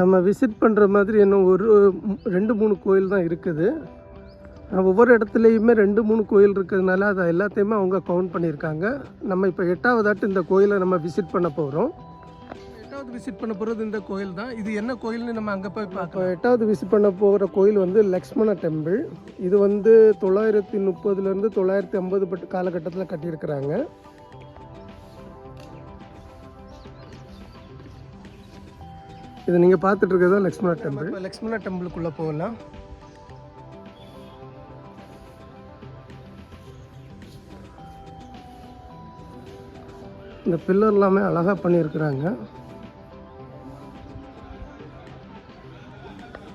நம்ம விசிட் பண்ணுற மாதிரி இன்னும் ஒரு ரெண்டு மூணு கோயில் தான் இருக்குது. ஒவ்வொரு இடத்துலையுமே ரெண்டு மூணு கோயில் இருக்கிறதுனால அதை எல்லாத்தையுமே அவங்க கவுண்ட் பண்ணியிருக்காங்க. நம்ம இப்போ எட்டாவதாட்டு இந்த கோயிலை நம்ம விசிட் பண்ண போகிறோம் எட்டாவது விசிட் பண்ண போகிறது இந்த கோயில் தான். இது என்ன கோயில்னு நம்ம அங்கே போய் பார்க்கலாம். எட்டாவது விசிட் பண்ண போகிற கோயில் வந்து லக்ஷ்மண டெம்பிள் இது வந்து தொள்ளாயிரத்தி முப்பதுலேருந்து தொள்ளாயிரத்தி ஐம்பது பட்டு காலகட்டத்தில் கட்டியிருக்கிறாங்க. இது நீங்கள் பார்த்துட்டு இருக்கிறது லக்ஷ்மண டெம்பிள் இப்போ லக்ஷ்மண டெம்பிளுக்குள்ளே போகலாம். இந்த பில்லர் எல்லாமே அழகாக பண்ணியிருக்கிறாங்க.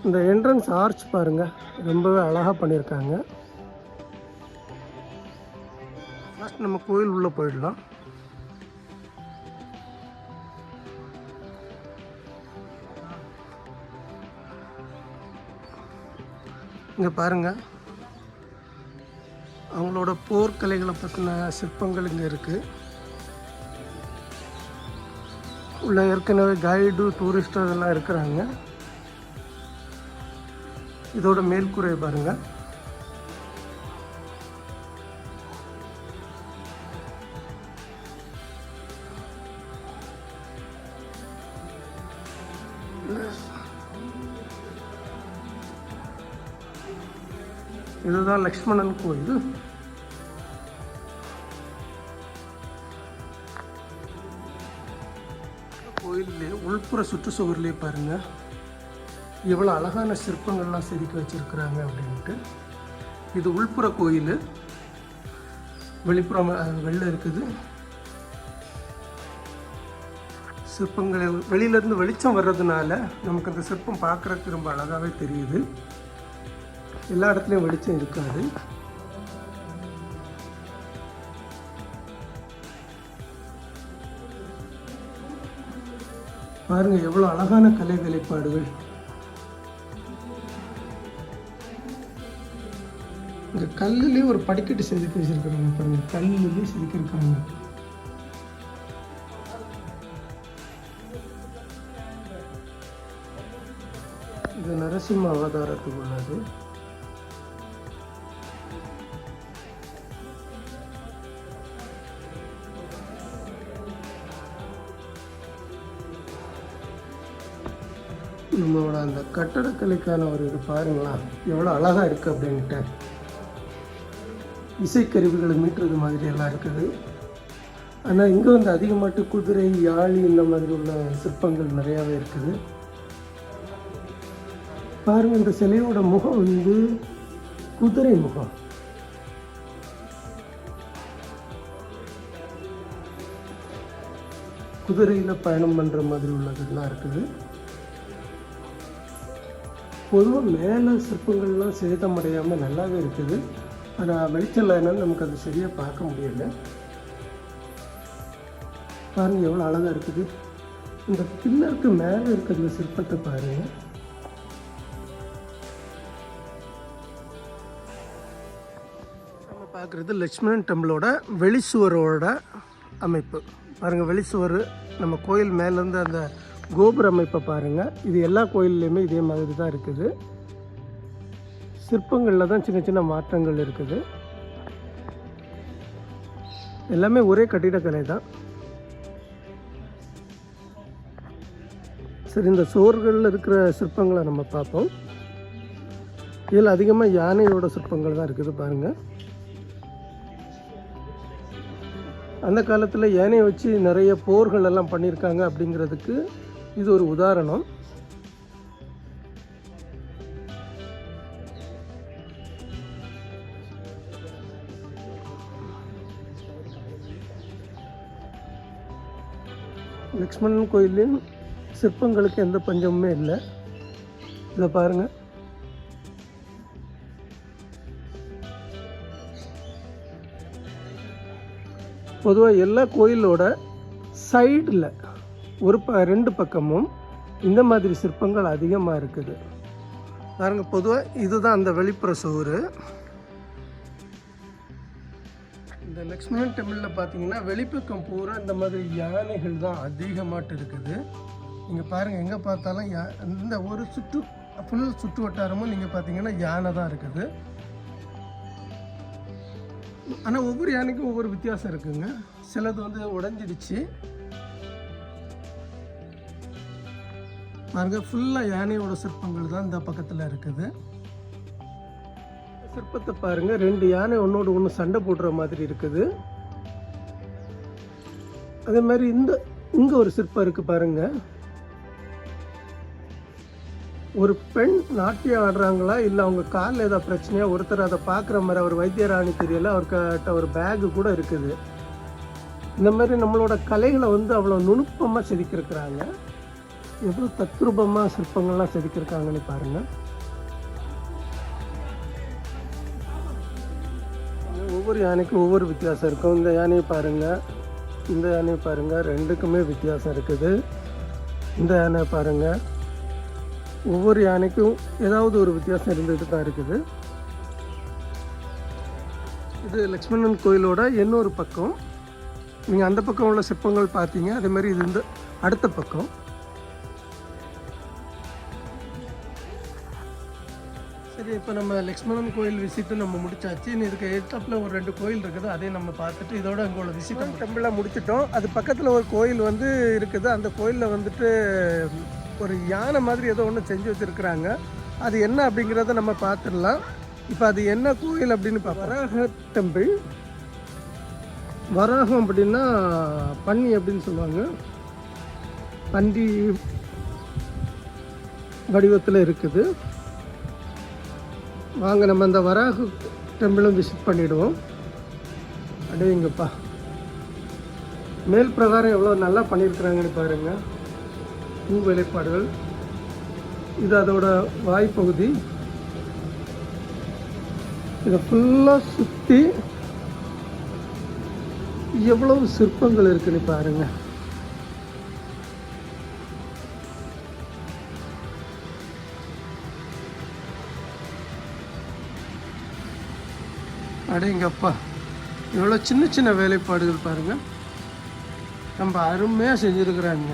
இந்த என்ட்ரன்ஸ் ஆர்ச் பாருங்க ரொம்பவே அழகாக பண்ணியிருக்காங்க. ஃபர்ஸ்ட் நம்ம கோயில் உள்ளே போயிடலாம். இங்கே பாருங்க. அவங்களோட போர்க்கலைகளை பற்றின சிற்பங்கள் இங்கே இருக்குது உள்ள ஏற்கனவே கைடு டூரிஸ்ட் அதெல்லாம் இருக்கிறாங்க. இதோட மேல்கூரை Yes. இதுதான் லக்ஷ்மணன் கோயில். கோயிலே உள்புற சுற்றுச்சுவர்லேயே பாருங்க. எவ்வளோ அழகான சிற்பங்கள்லாம் செதுக்கி வச்சிருக்கிறாங்க அப்படின்ட்டு. இது உள்புற கோயில். வெளிப்புறம் வெளில இருக்குது. சிற்பங்கள் வெளியிலேருந்து வெளிச்சம் வர்றதுனால நமக்கு அந்த சிற்பம் பார்க்குறதுக்கு ரொம்ப அழகாகவே தெரியுது. எல்லா இடத்துலையும் வெளிச்சம் இருக்காது. பாருங்க எவ்வளோ அழகான கலை வேலைப்பாடுகள் இந்த கல்லுலேயே ஒரு படிக்கட்டு செதுக்கி வச்சிருக்காங்க பாருங்க. கல்லுலேயே செதுக்கியிருக்காங்க. இது நரசிம்ம அவதாரத்துக்கு உள்ளது. நம்மளோட அந்த கட்டடக்கலைக்கான ஒரு இது பாருங்களேன். எவ்வளோ அழகாக இருக்குது அப்படின்ட்டு. இசைக்கருவிகளை மீட்டுறது மாதிரி எல்லாம் இருக்குது. ஆனால் இங்கே வந்து அதிகமாட்டு குதிரை யாழி இந்த மாதிரி உள்ள சிற்பங்கள் நிறையாவே இருக்குது. பாருங்க இந்த சிலையோட முகம் வந்து குதிரை முகம். குதிரையில் பயணம் பண்ணுற மாதிரி உள்ளதெல்லாம் இருக்குது. பொதுவாக மேலே சிற்பங்கள்லாம் சேதமடையாமல் நல்லாவே இருக்குது. ஆனால் வெளிச்சம் இல்லைனாலும் நமக்கு அது சரியாக பார்க்க முடியல. பாருங்கள் எவ்வளோ அழகாக இருக்குது. இந்த பில்லருக்கு மேலே இருக்க இந்த சிற்பத்தை பாருங்கள் நம்ம பார்க்குறது லக்ஷ்மணன் டெம்பிளோட வெளிச்சுவரோட அமைப்பு. பாருங்கள் வெளிச்சுவர் நம்ம கோயில் மேலேருந்து அந்த கோபுர அமைப்பை பாருங்கள் இது எல்லா கோயில்லையுமே இதே மாதிரி தான் இருக்குது. சிற்பங்களில் தான் சின்ன சின்ன மாற்றங்கள் இருக்குது. எல்லாமே ஒரே கட்டிடக்கலை தான். சரி இந்த சோர்களில் இருக்கிற சிற்பங்களை நம்ம பார்ப்போம். இதில் அதிகமாக யானையோட சிற்பங்கள் தான் இருக்குது பாருங்கள் அந்த காலத்தில் யானையை வச்சு நிறைய போர்கள் எல்லாம் பண்ணியிருக்காங்க அப்படிங்கிறதுக்கு இது ஒரு உதாரணம். லக்ஷ்மணன் கோயிலையும் சிற்பங்களுக்கு எந்த பஞ்சமுமே இல்லை. இதை பாருங்க. பொதுவாக எல்லா கோயிலோட சைடில் ஒரு ப ரெண்டு பக்கமும் இந்த மாதிரி சிற்பங்கள் அதிகமாக இருக்குது. பாருங்கள் பொதுவாக இதுதான் அந்த வெளிப்புற சுவர் இந்த லக்ஷ்மணன் டெம்பிளில் பார்த்தீங்கன்னா வெளிப்பக்கம் பூரா இந்த மாதிரி யானைகள் தான் அதிகமாட்டு இருக்குது. நீங்கள் பாருங்கள் எங்கே பார்த்தாலும் யா இந்த ஒரு சுற்று ஃபுல் சுற்று வட்டாரமும் நீங்கள் பார்த்தீங்கன்னா யானை தான் இருக்குது. ஆனால் ஒவ்வொரு யானைக்கும் ஒவ்வொரு வித்தியாசம் இருக்குங்க. சிலது வந்து உடஞ்சிடுச்சு. பாருங்க ஃபுல்லாக யானையோட சிற்பங்கள் தான் இந்த பக்கத்தில் இருக்குது. சிற்பத்தை பாருங்க ரெண்டு யானை ஒன்றோடு ஒன்று சண்டை போடுற மாதிரி இருக்குது. அதே மாதிரி இந்த இங்கே ஒரு சிற்பம் இருக்குது பாருங்க. ஒரு பெண் நாட்டியம் ஆடுறாங்களா இல்லை அவங்க காலில் ஏதாவது பிரச்சனையா ஒருத்தர் அதை பார்க்குற மாதிரி அவர் வைத்தியராணி தெரியல அவர்கிட்ட ஒரு பேகு கூட இருக்குது. இந்த மாதிரி நம்மளோட கலைகளை வந்து அவ்வளோ நுணுப்பமாக செதுக்கியிருக்கிறாங்க. எவ்வளோ தத்ரூபமாக சிற்பங்கள்லாம் செதுக்கியிருக்காங்கன்னு பாருங்கள் ஒவ்வொரு யானைக்கும் ஒவ்வொரு வித்தியாசம் இருக்கும். இந்த யானையை பாருங்கள் இந்த யானையை பாருங்கள் ரெண்டுக்குமே வித்தியாசம் இருக்குது. இந்த யானை பாருங்கள் ஒவ்வொரு யானைக்கும் ஏதாவது ஒரு வித்தியாசம் இருந்துட்டு தான் இருக்குது. இது லக்ஷ்மணன் கோயிலோட இன்னொரு பக்கம். நீங்கள் அந்த பக்கம் உள்ள சிற்பங்கள் பார்த்தீங்க. அதே மாதிரி இது இந்த அடுத்த பக்கம். சரி இப்போ நம்ம லக்ஷ்மணன் கோயில் விசிட்டு நம்ம முடிச்சாச்சு. இதுக்கு எட்டாப்பில் ஒரு ரெண்டு கோயில் இருக்குது அதையும் நம்ம பார்த்துட்டு இதோட அங்கே விசிட் டெம்பிளாக முடிச்சிட்டோம். அது பக்கத்தில் ஒரு கோயில் வந்து இருக்குது. அந்த கோயிலில் வந்துட்டு ஒரு யானை மாதிரி ஏதோ ஒன்று செஞ்சு வச்சுருக்குறாங்க. அது என்ன அப்படிங்கிறத நம்ம பார்த்துடலாம். இப்போ அது என்ன கோயில் அப்படின்னு பார்ப்போம். வராக டெம்பிள் வராகம் அப்படின்னா பன்னி அப்படின்னு சொல்லுவாங்க. பன்றி வடிவத்தில் இருக்குது. வாங்க நம்ம அந்த வராகு டெம்பிளும் விசிட் பண்ணிவிடுவோம் அடையுங்கப்பா மேல் பிரகாரம் எவ்வளோ நல்லா பண்ணியிருக்கிறாங்கன்னு பாருங்கள் பூ வேலைப்பாடுகள். இது அதோட வாய்ப்பகுதி. இதை ஃபுல்லாக சுற்றி எவ்வளவு சிற்பங்கள் இருக்குன்னு பாருங்க. அடேங்கப்பா எவ்வளோ சின்ன சின்ன வேலைப்பாடுகள் பாருங்கள் நம்ம அருமையாக செஞ்சுருக்குறாங்க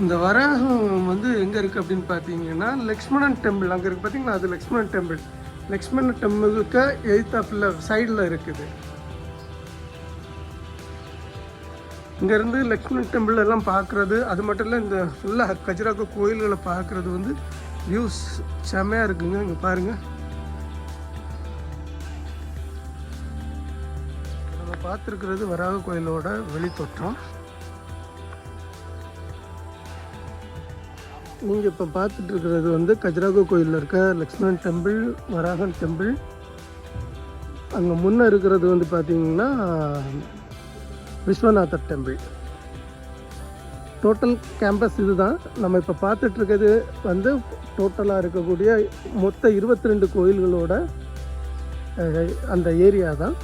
இந்த வராகம் வந்து எங்கே இருக்குது அப்படின்னு பார்த்தீங்கன்னா லக்ஷ்மணன் டெம்பிள் அங்கே இருக்குது பார்த்தீங்கன்னா அது லக்ஷ்மணன் டெம்பிள் லக்ஷ்மணன் டெம்பிளுக்கு எய்த்தாப்பில் சைடில் இருக்குது. இங்கேருந்து லக்ஷ்மணன் டெம்பிள் எல்லாம் பார்க்குறது அது மட்டும் இல்லை இந்த ஃபுல்லாக கஜராக்க கோயில்களை பார்க்குறது வந்து வியூஸ் செம்மையாக இருக்குங்க இங்கே பாருங்கள் நம்ம பார்த்துருக்கிறது வராக கோயிலோட வெளித்தோற்றம். நீங்கள் இப்போ பார்த்துட்டு இருக்கிறது வந்து கஜராகோ கோயிலில் இருக்க லக்ஷ்மணன் டெம்பிள் வராகன் டெம்பிள். அங்கே முன்னே இருக்கிறது வந்து பார்த்திங்கன்னா விஸ்வநாதர் டெம்பிள். டோட்டல் கேம்பஸ் இது தான் நம்ம இப்போ பார்த்துட்ருக்கிறது வந்து டோட்டலாக இருக்கக்கூடிய மொத்த இருபத்தி ரெண்டு கோயில்களோட அந்த ஏரியா தான்.